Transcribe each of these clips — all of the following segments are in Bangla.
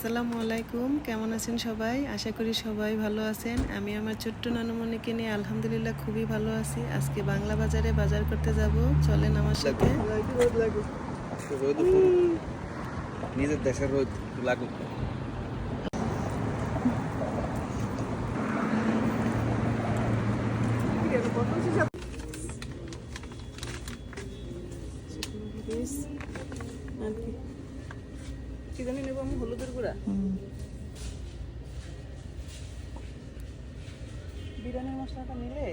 আসসালামু আলাইকুম। কেমন আছেন সবাই? আশা করি সবাই ভালো আছেন। আমি আমার ছোট্ট নানুমণিকে নিয়ে আলহামদুলিল্লাহ খুবই ভালো আছি। আজকে বাংলা বাজারে বাজার করতে যাব। চলেন আমার সাথে। নিজের দেশের রোদ লাগুক। আর কি? কি জানি নেব আমি হলুদের গুঁড়া। বিরিয়ানির মশলাটা নিলে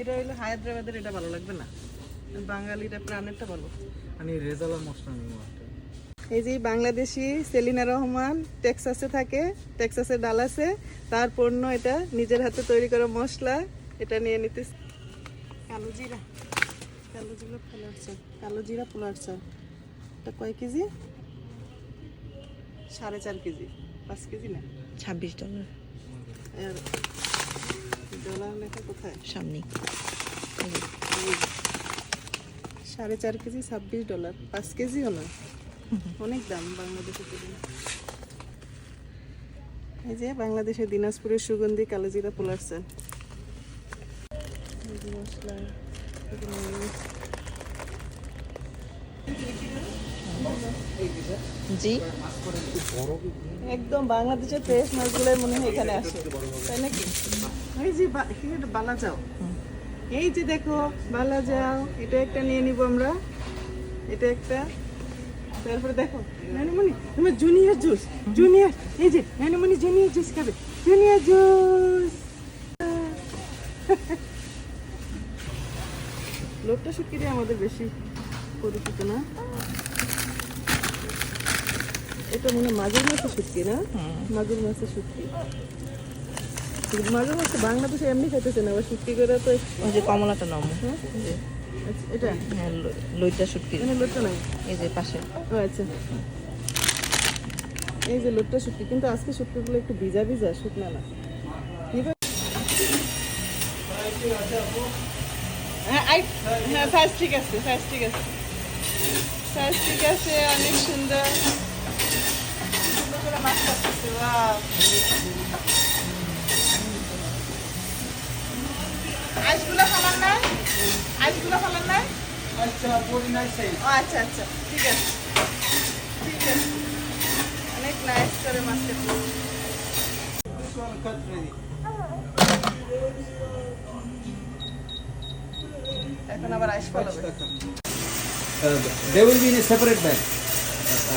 এটা হইলে হায়দ্রাবাদের এটা ভালো লাগবে না। বাঙালিটা প্রাণেরটা ভালো। আমি রেজালার মশলা নিব এই যে বাংলাদেশি সেলিনা রহমান টেক্সাসে থাকে টেক্সাসে ডালাসে তার পণ্য এটা নিজের হাতে তৈরি করা মশলা এটা নিয়ে নিতে কালো জিরা। কালো জিরা পোলার চাল কালো জিরা পোলার চাল এটা কয় কেজি? সাড়ে চার কেজি পাঁচ কেজি না? ছাব্বিশ ডলার। আর ডলার লেখা কোথায়? সামনে। সাড়ে চার কেজি ছাব্বিশ ডলার পাঁচ কেজিও না অনেক দাম বাংলাদেশের তুলনায় এই যে বাংলাদেশের দিনাজপুরের সুগন্ধি কালোজিরা পোলার চাল। মশলা জি। একদম বাংলাদেশের ফ্রেশ মাছগুলোই মনে হয় এখানে আসে। তাই নাকি? এই যে বালা যাও এই যে দেখো, বালা যাও এটা একটা নিয়ে নিব আমরা। এটা একটা। তারপরে দেখো, নানিমণি, তোমার জুনিয়র জুস জুনিয়র এই যে, নানিমণি জুনিয়র জুস খাবে। জুনিয়র জুস লোকটা শুকিয়ে আমাদের বেশি পরিচিত না। এটা মনে মাগুর মাছের শুটকি না? মাগুর মাছের শুটকি। মাগুর মাছ বাংলাদেশে এমনি খাইতেছে না আবার শুটকি করে তো ওই যে কমলাটা নাম হ্যাঁ? আচ্ছা, এটা? হ্যাঁ লইটা শুটকি। এখানে লোটটা নাই? এই যে পাশে। ও আচ্ছা। এই যে লোটটা শুটকি কিন্তু আজকে শুটকিগুলো একটু ভিজা ভিজা শুকনা না। হ্যাঁ আই- হ্যাঁ সাইজ ঠিক আছে সাইজ ঠিক আছে। সাইজ ঠিক আছে অনেক সুন্দর করে মাছ কাটতেছে ওয়াও আইসগুলো ফালান নাই? আইসগুলো ফালান নাই? আচ্ছা পরি নাই সেই। ও আচ্ছা আচ্ছা ঠিক আছে। ঠিক আছে। অনেক নাইস করে মাছ কাটলো এখন আবার আইস ফলাবে they will be in a separate bag একটা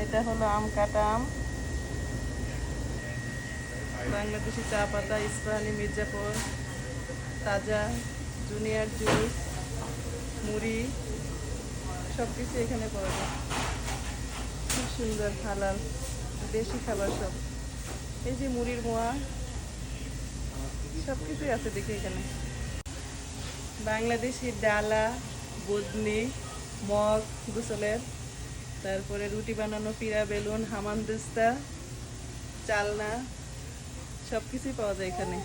এটা হলো আম কাটা আম। বাংলাদেশি চা পাতা, ইস্পাহানি, মির্জাপুর, তাজা, জুনিয়র জুস, মুড়ি সব কিছু এখানে পাওয়া যায়। খুব সুন্দর, হালাল, দেশি খাবার সব। এই যে মুড়ির মোয়া সব কিছুই আছে দেখি এখানে। বাংলাদেশি ডালা, বদনি, মগ, গোসলের তারপরে রুটি বানানো পিড়া বেলুন হামানদিস্তা চালনা সব কিছুই পাওয়া যায় এখানে।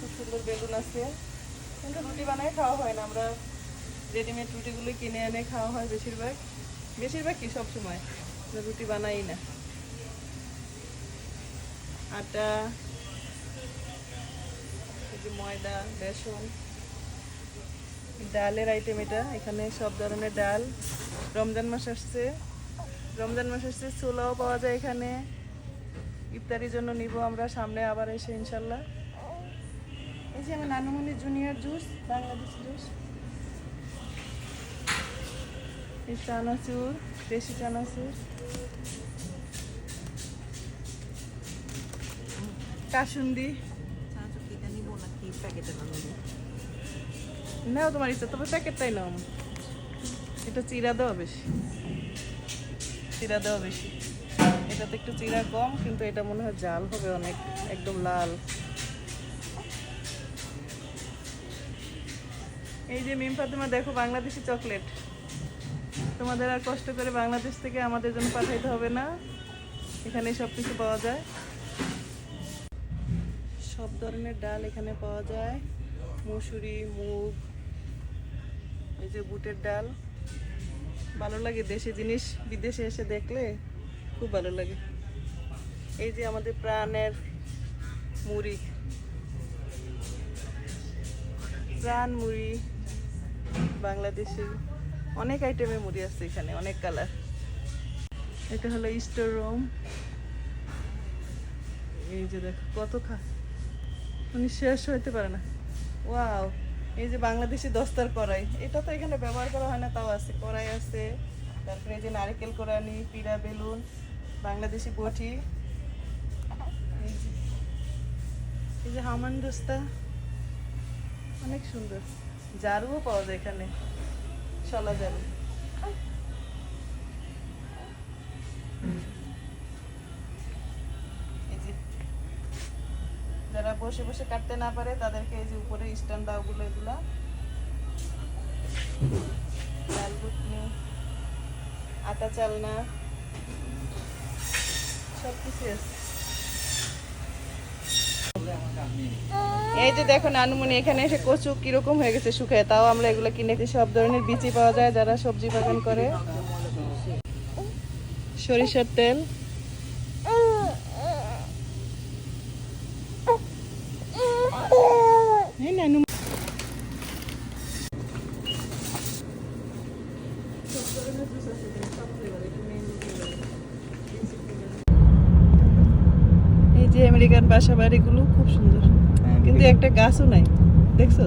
খুব সুন্দর বেলুন আছে। কিন্তু রুটি বানাই খাওয়া হয় না। আমরা রেডিমেড রুটিগুলো কিনে এনে খাওয়া হয় বেশিরভাগ। বেশিরভাগ কি সব সময় রুটি বানাই না। আটা ময়দা, বেসন। ডালের আইটেম এটা। এখানে সব ধরনের ডাল। রমজান মাস আসছে। রমজান মাস আসছে, ছোলাও পাওয়া যায় এখানে। ইফতারির জন্য নিব আমরা, সামনে আবার এসে ইনশাল্লাহ। এই যে আমার নানুমণির জুনিয়র জুস বাংলাদেশ জুস চানাচুর, দেশি চানাচুর। কাসুন্দি। নাও তোমার ইচ্ছা, তবে প্যাকেটটাই নাও এটা চিরা দেওয়া বেশি। চিরা দেওয়া বেশি। এটা এটাতে একটু চিরা কম, কিন্তু এটা মনে হয় জাল হবে অনেক, একদম লাল। এই যে মিম ফাতেমা, দেখো বাংলাদেশি চকলেট। তোমাদের আর কষ্ট করে বাংলাদেশ থেকে আমাদের জন্য পাঠাইতে হবে না। এখানে সব কিছু পাওয়া যায়। সব ধরনের ডাল এখানে পাওয়া যায়। মুসুরি, মুগ যে বুটের ডাল। ভালো লাগে দেশি জিনিস বিদেশে এসে দেখলে খুব ভালো লাগে। এই যে আমাদের প্রাণের মুড়ি। প্রাণ মুড়ি, বাংলাদেশি। অনেক আইটেমের মুড়ি আছে এখানে, অনেক কালার এটা হলো স্টোর রুম এই যে দেখো কত খা মানে শেষ হইতে পারে না। ওয়াও এই যে বাংলাদেশি দস্তার কড়াই, এটা তো এখানে ব্যবহার করা হয় না, তাও আছে। কড়াই আছে, তারপরে এই যে নারিকেল কোরানি পিড়া বেলুন, বাংলাদেশি বটি। এই যে- হামান দস্তা, অনেক সুন্দর। জারুও পাওয়া যায় এখানে শলা ঝাড়ু বসে বসে কাটতে না পারে, তাদেরকে এই যে উপরে স্ট্যান্ড দাওগুলো এগুলা। আটা চালনা সব কিছু এই যে দেখো নানুমণি এখানে এসে কচু কীরকম হয়ে গেছে শুকায় তাও আমরা এগুলো কিনে সব ধরনের বিচি পাওয়া যায়, যারা সবজি বাগান করে। সরিষার তেল। এই যে আমেরিকান বাসা বাড়িগুলো খুব সুন্দর। কিন্তু একটা গাছও নাই দেখছ?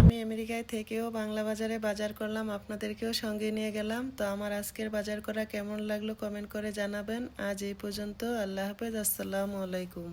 আমি আমেরিকায় থেকেও বাংলা বাজারে বাজার করলাম আপনাদেরকেও সঙ্গে নিয়ে গেলাম। তো আমার আজকের বাজার করা কেমন লাগল কমেন্ট করে জানাবেন। আজ এই পর্যন্ত আল্লাহ হাফেজ আসসালামু আলাইকুম।